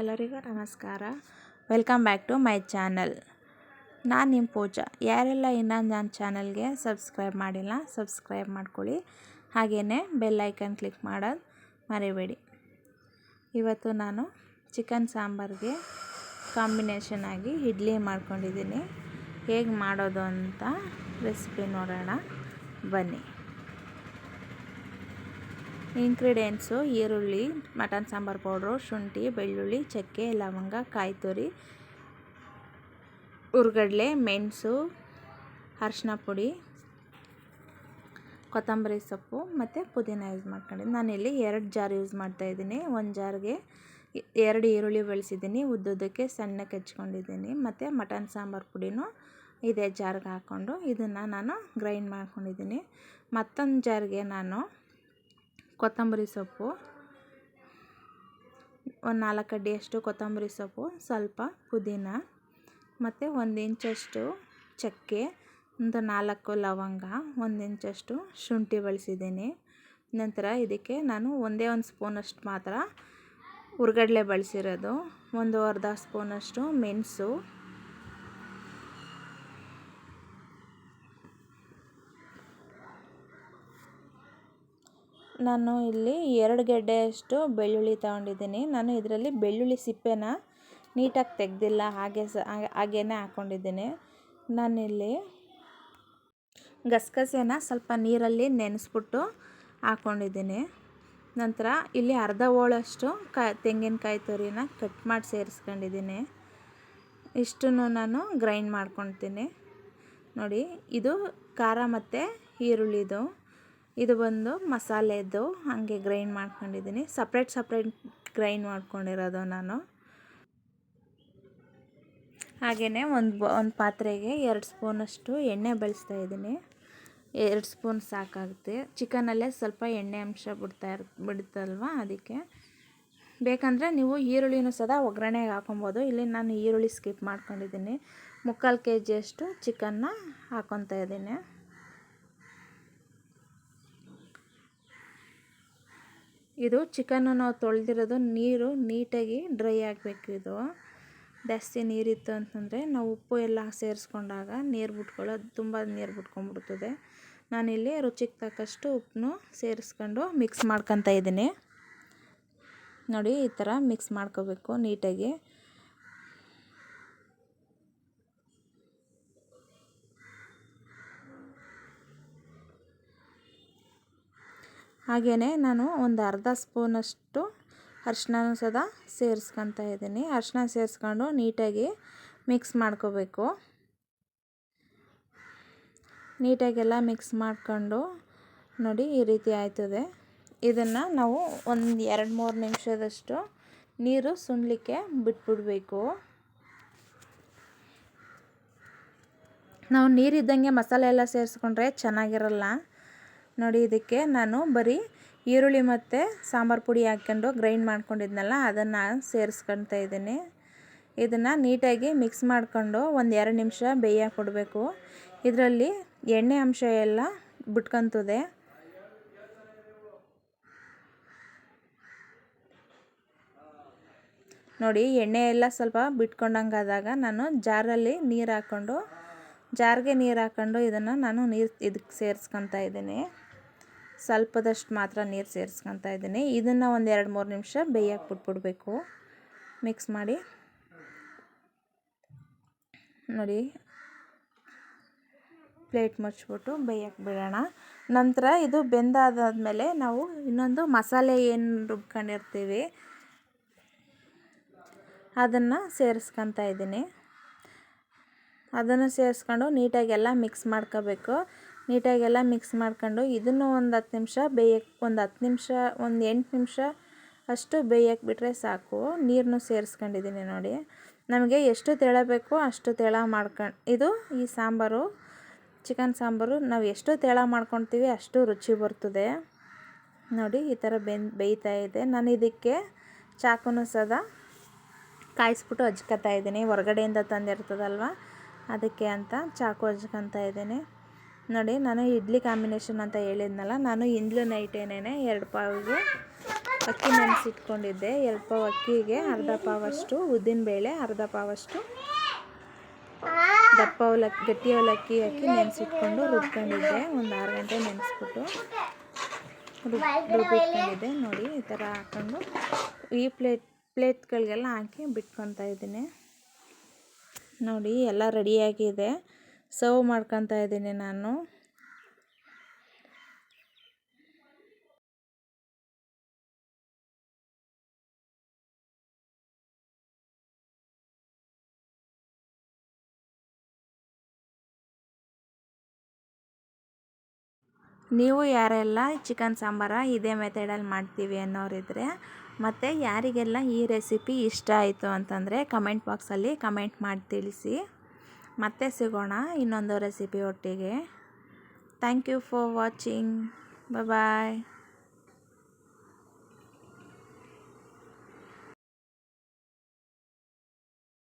ಎಲ್ಲರಿಗೂ ನಮಸ್ಕಾರ. Welcome back to my channel ನಾನು ನಿಮ್ಮ ಪೂಜಾ. ಯಾರೆಲ್ಲ ಇನ್ನೂ ನನ್ನ ಚಾನಲ್ಗೆ ಸಬ್ಸ್ಕ್ರೈಬ್ ಮಾಡಿಲ್ಲ ಸಬ್ಸ್ಕ್ರೈಬ್ ಮಾಡ್ಕೊಳ್ಳಿ. ಹಾಗೆಯೇ ಬೆಲ್ ಐಕನ್ ಕ್ಲಿಕ್ ಮಾಡೋದು ಮರಿಬೇಡಿ. ಇವತ್ತು ನಾನು ಚಿಕನ್ ಸಾಂಬಾರಿಗೆ ಕಾಂಬಿನೇಷನ್ ಆಗಿ ಇಡ್ಲಿ ಮಾಡ್ಕೊಂಡಿದ್ದೀನಿ. ಹೇಗೆ ಮಾಡೋದು ಅಂತ ರೆಸಿಪಿ ನೋಡೋಣ. ಬನ್ನಿ. ಇಂಗ್ರೀಡಿಯೆಂಟ್ಸು ಈರುಳ್ಳಿ ಮಟನ್ ಸಾಂಬಾರು ಪೌಡ್ರು ಶುಂಠಿ, ಬೆಳ್ಳುಳ್ಳಿ, ಚಕ್ಕೆ, ಲವಂಗ, ಕಾಯಿ ತುರಿ ಮೆಣಸು ಅರ್ಶಿನ ಪುಡಿ, ಕೊತ್ತಂಬರಿ ಸೊಪ್ಪು ಮತ್ತು ಪುದೀನ ಯೂಸ್ ಮಾಡ್ಕೊಂಡಿದ್ದೀನಿ ನಾನಿಲ್ಲಿ ಎರಡು ಜಾರ್ ಯೂಸ್ ಮಾಡ್ತಾಯಿದ್ದೀನಿ ಒಂದು ಜಾರ್ಗೆ ಎರಡು ಈರುಳ್ಳಿ ಬೆಳೆಸಿದ್ದೀನಿ. ಉದ್ದುದ್ದಕ್ಕೆ ಸಣ್ಣಕ್ಕೆ ಹೆಚ್ಕೊಂಡಿದ್ದೀನಿ. ಮತ್ತು ಮಟನ್ ಸಾಂಬಾರು ಪುಡಿನೂ ಇದೇ ಜಾರ್ಗೆ ಹಾಕ್ಕೊಂಡು ಇದನ್ನು ನಾನು ಗ್ರೈಂಡ್ ಮಾಡ್ಕೊಂಡಿದ್ದೀನಿ. ಮತ್ತೊಂದು ಜಾರ್ಗೆ ನಾನು ಕೊತ್ತಂಬರಿ ಸೊಪ್ಪು. ಒಂದು ನಾಲ್ಕು ಅಡ್ಡಿಯಷ್ಟು ಕೊತ್ತಂಬರಿ ಸೊಪ್ಪು, ಸ್ವಲ್ಪ ಪುದೀನ, ಮತ್ತು ಒಂದು ಇಂಚಷ್ಟು ಚಕ್ಕೆ, ಒಂದು ನಾಲ್ಕು ಲವಂಗ, ಒಂದು ಇಂಚಷ್ಟು ಶುಂಠಿ ಬಳಸಿದ್ದೀನಿ. ನಂತರ ಇದಕ್ಕೆ ನಾನು ಒಂದೇ ಒಂದು ಸ್ಪೂನಷ್ಟು ಮಾತ್ರ ಹುರ್ಗಡ್ಲೆ ಬಳಸಿರೋದು, ಒಂದು ಅರ್ಧ ಸ್ಪೂನಷ್ಟು ಮೆಣಸು ನಾನು ಇಲ್ಲಿ ಎರಡು ಗೆಡ್ಡೆಯಷ್ಟು ಬೆಳ್ಳುಳ್ಳಿ ತಗೊಂಡಿದ್ದೀನಿ. ನಾನು ಇದರಲ್ಲಿ ಬೆಳ್ಳುಳ್ಳಿ ಸಿಪ್ಪೆನ ನೀಟಾಗಿ ತೆಗೆದಿಲ್ಲ, ಹಾಗೆ ಸ, ಹಾಗೇ ಹಾಕ್ಕೊಂಡಿದ್ದೀನಿ ನಾನಿಲ್ಲಿ ಗಸಗಸೆನ ಸ್ವಲ್ಪ ನೀರಲ್ಲಿ ನೆನೆಸ್ಬಿಟ್ಟು ಹಾಕ್ಕೊಂಡಿದ್ದೀನಿ ನಂತರ ಇಲ್ಲಿ ಅರ್ಧ ಹೋಳಷ್ಟು ಕ, ತೆಂಗಿನಕಾಯಿ ತುರಿನ ಕಟ್ ಮಾಡಿ ಸೇರಿಸ್ಕೊಂಡಿದ್ದೀನಿ. ಇಷ್ಟನ್ನು ನಾನು ಗ್ರೈಂಡ್ ಮಾಡ್ಕೊತೀನಿ ನೋಡಿ, ಇದು ಖಾರ ಮತ್ತು ಈರುಳ್ಳಿದು. ಇದು ಬಂದು ಮಸಾಲೆದು ಹಾಗೆ ಗ್ರೈಂಡ್ ಮಾಡ್ಕೊಂಡಿದ್ದೀನಿ. ಸಪ್ರೇಟ್ ಸಪ್ರೇಟ್ ಗ್ರೈಂಡ್ ಮಾಡ್ಕೊಂಡಿರೋದು ನಾನು. ಹಾಗೆಯೇ ಒಂದು ಒಂದು ಪಾತ್ರೆಗೆ ಎರಡು ಸ್ಪೂನಷ್ಟು ಎಣ್ಣೆ ಬಳಸ್ತಾ ಇದ್ದೀನಿ. ಎರಡು ಸ್ಪೂನ್ ಸಾಕಾಗುತ್ತೆ. ಚಿಕನಲ್ಲೇ ಸ್ವಲ್ಪ ಎಣ್ಣೆ ಅಂಶ ಬಿಡ್ತಾ ಇರ್, ಬಿಡುತ್ತಲ್ವ ಅದಕ್ಕೆ. ಬೇಕಂದರೆ ನೀವು ಈರುಳ್ಳಿನೂ ಸದಾ ಒಗ್ಗರಣೆಗೆ ಹಾಕೊಬೋದು. ಇಲ್ಲಿ ನಾನು ಈರುಳ್ಳಿ ಸ್ಕಿಪ್ ಮಾಡ್ಕೊಂಡಿದ್ದೀನಿ. ಮುಕ್ಕಾಲು ಕೆ ಜಿಯಷ್ಟು ಚಿಕನ್ನ ಹಾಕ್ಕೊತಾ ಇದ್ದೀನಿ. ಇದು ಚಿಕನ್ನು ನಾವು ತೊಳೆದಿರೋದು ನೀರು ನೀಟಾಗಿ ಡ್ರೈ ಆಗಬೇಕು ಇದು. ಜಾಸ್ತಿ ನೀರಿತ್ತು ಅಂತಂದರೆ ನಾವು ಉಪ್ಪು ಎಲ್ಲ ಸೇರಿಸ್ಕೊಂಡಾಗ ನೀರು ಬಿಟ್ಕೊಳ್ಳೋದು, ತುಂಬ ನೀರು ಬಿಟ್ಕೊಂಡ್ಬಿಡ್ತದೆ. ನಾನಿಲ್ಲಿ ರುಚಿಗೆ ತಕ್ಕಷ್ಟು ಉಪ್ಪನ್ನು ಸೇರಿಸ್ಕೊಂಡು ಮಿಕ್ಸ್ ಮಾಡ್ಕೊತ ಇದ್ದೀನಿ. ನೋಡಿ ಈ ಥರ ಮಿಕ್ಸ್ ಮಾಡ್ಕೋಬೇಕು ನೀಟಾಗಿ. ಹಾಗೆಯೇ ನಾನು ಒಂದು ಅರ್ಧ ಸ್ಪೂನಷ್ಟು ಅರ್ಶಿನ ಸದಾ ಸೇರಿಸ್ಕೊತಾ ಇದ್ದೀನಿ. ಅರ್ಶಿನ ಸೇರಿಸ್ಕೊಂಡು ನೀಟಾಗಿ ಮಿಕ್ಸ್ ಮಾಡ್ಕೋಬೇಕು. ನೀಟಾಗೆಲ್ಲ ಮಿಕ್ಸ್ ಮಾಡ್ಕೊಂಡು ನೋಡಿ ಈ ರೀತಿ ಆಯ್ತದೆ. ಇದನ್ನು ನಾವು ಒಂದು ಎರಡು ಮೂರು ನಿಮಿಷದಷ್ಟು ನೀರು ಸುಣ್ಣಲಿಕ್ಕೆ ಬಿಟ್ಬಿಡಬೇಕು. ನಾವು ನೀರಿದ್ದಂಗೆ ಮಸಾಲೆ ಎಲ್ಲ ಸೇರಿಸ್ಕೊಂಡ್ರೆ ಚೆನ್ನಾಗಿರಲ್ಲ. ನೋಡಿ, ಇದಕ್ಕೆ ನಾನು ಬರೀ ಈರುಳ್ಳಿ ಮತ್ತು ಸಾಂಬಾರು ಪುಡಿ ಹಾಕ್ಕೊಂಡು ಗ್ರೈಂಡ್ ಮಾಡ್ಕೊಂಡಿದ್ನಲ್ಲ, ಅದನ್ನು ಸೇರಿಸ್ಕೊಳ್ತಾ ಇದ್ದೀನಿ. ಇದನ್ನು ನೀಟಾಗಿ ಮಿಕ್ಸ್ ಮಾಡಿಕೊಂಡು ಒಂದು ಎರಡು ನಿಮಿಷ ಬೇಯಕ್ಕೆ ಕೊಡಬೇಕು. ಇದರಲ್ಲಿ ಎಣ್ಣೆ ಅಂಶ ಎಲ್ಲ ಬಿಟ್ಕೊತದೆ. ನೋಡಿ, ಎಣ್ಣೆ ಎಲ್ಲ ಸ್ವಲ್ಪ ಬಿಟ್ಕೊಂಡಂಗಾದಾಗ ನಾನು ಜಾರಲ್ಲಿ ನೀರು ಹಾಕ್ಕೊಂಡು, ಜಾರಿಗೆ ನೀರು ಹಾಕ್ಕೊಂಡು ಇದನ್ನು ನಾನು ನೀರು ಇದಕ್ಕೆ ಸೇರಿಸ್ಕೊತಾ ಇದ್ದೀನಿ. ಸ್ವಲ್ಪದಷ್ಟು ಮಾತ್ರ ನೀರು ಸೇರಿಸ್ಕೊತಾ ಇದ್ದೀನಿ. ಇದನ್ನು ಒಂದು ಎರಡು ಮೂರು ನಿಮಿಷ ಬೇಯಕ್ಕೆ ಬಿಟ್ಬಿಡ್ಬೇಕು. ಮಿಕ್ಸ್ ಮಾಡಿ. ನೋಡಿ. ಪ್ಲೇಟ್ ಮುಚ್ಚಿಬಿಟ್ಟು ಬೇಯಕ್ಕೆ ಬಿಡೋಣ. ನಂತರ ಇದು ಬೆಂದಾದಾದಮೇಲೆ ನಾವು ಇನ್ನೊಂದು ಮಸಾಲೆ ಏನು ರುಬ್ಕೊಂಡಿರ್ತೀವಿ, ಅದನ್ನು ಸೇರಿಸ್ಕೊತಾ ಇದ್ದೀನಿ. ಅದನ್ನು ಸೇರಿಸ್ಕೊಂಡು ನೀಟಾಗೆಲ್ಲ ಮಿಕ್ಸ್ ಮಾಡ್ಕೋಬೇಕು. ನೀಟಾಗೆಲ್ಲ ಮಿಕ್ಸ್ ಮಾಡ್ಕೊಂಡು ಇದನ್ನು ಒಂದು ಹತ್ತು ನಿಮಿಷ ಬೇಯಕ್ಕೆ ಒಂದು ಹತ್ತು ನಿಮಿಷ, ಒಂದು ಎಂಟು ನಿಮಿಷ ಅಷ್ಟು ಬೇಯಕ್ಕೆ ಬಿಟ್ಟರೆ ಸಾಕು. ನೀರನ್ನು ಸೇರಿಸ್ಕೊಂಡಿದ್ದೀನಿ ನೋಡಿ. ನಮಗೆ ಎಷ್ಟು ತೆಳ ಬೇಕೋ ಅಷ್ಟು ತೆಳ ಮಾಡ್ಕೊಂಡು ಇದು ಈ ಸಾಂಬಾರು, ಚಿಕನ್ ಸಾಂಬಾರು ನಾವು ಎಷ್ಟು ತೆಳ ಮಾಡ್ಕೊತೀವಿ ಅಷ್ಟು ರುಚಿ ಬರ್ತದೆ. ನೋಡಿ ಈ ಥರ ಬೆನ್ ಬೇಯ್ತಾ ಇದೆ. ನಾನು ಇದಕ್ಕೆ ಚಾಕುನು ಸದಾ ಕಾಯಿಸ್ಬಿಟ್ಟು ಹಚ್ಕೊತಾ ಇದ್ದೀನಿ ಹೊರಗಡೆಯಿಂದ ತಂದಿರ್ತದಲ್ವ? ಅದಕ್ಕೆ ಅಂತ ಚಾಕು ಹಚ್ಕೊತಾ ಇದ್ದೀನಿ ನೋಡಿ, ನಾನು ಇಡ್ಲಿ ಕಾಂಬಿನೇಷನ್ ಅಂತ ಹೇಳಿದ್ನಲ್ಲ, ನಾನು ಇಂದ್ಲು ನೈಟೇನೇ ಎರಡು ಪಾವಿಗೆ ಅಕ್ಕಿ ನೆನೆಸಿಟ್ಕೊಂಡಿದ್ದೆ. ಎರಡು ಪಾವು ಅಕ್ಕಿಗೆ ಅರ್ಧ ಪಾವಷ್ಟು ಉದ್ದಿನಬೇಳೆ, ಅರ್ಧ ಪಾವಷ್ಟು ದಪ್ಪ ಅವಲಕ್ಕಿ, ಗಟ್ಟಿ ಅವಲಕ್ಕಿ ಅಕ್ಕಿ ನೆನೆಸಿಟ್ಕೊಂಡು ರುಬ್ಕೊಂಡಿದ್ದೆ. ಒಂದು ಆರು ಗಂಟೆ ನೆನೆಸ್ಬಿಟ್ಟು ರುಬ್ ರುಬ್ಬಿಟ್ಕೊಂಡಿದ್ದೆ. ನೋಡಿ, ಈ ಥರ ಹಾಕ್ಕೊಂಡು ಈ ಪ್ಲೇಟ್, ಪ್ಲೇಟ್ಗಳಿಗೆಲ್ಲ ಹಾಕಿ ಬಿಟ್ಕೊತಾ ಇದ್ದೀನಿ. ನೋಡಿ, ಎಲ್ಲ ರೆಡಿಯಾಗಿದೆ. ಸರ್ವ್ ಮಾಡ್ಕೊತಾ ಇದ್ದೀನಿ ನಾನು. ನೀವು ಯಾರೆಲ್ಲ ಚಿಕನ್ ಸಾಂಬಾರ ಇದೇ ಮೆಥಡಲ್ಲಿ ಮಾಡ್ತೀವಿ ಅನ್ನೋರಿದ್ರೆ, ಮತ್ತು ಯಾರಿಗೆಲ್ಲ ಈ ರೆಸಿಪಿ ಇಷ್ಟ ಆಯಿತು ಅಂತಂದರೆ ಕಮೆಂಟ್ ಬಾಕ್ಸಲ್ಲಿ ಕಮೆಂಟ್ ಮಾಡಿ ತಿಳಿಸಿ. ಮತ್ತೆ ಸಿಗೋಣ ಇನ್ನೊಂದು ರೆಸಿಪಿ ಒಟ್ಟಿಗೆ. Thank you for watching bye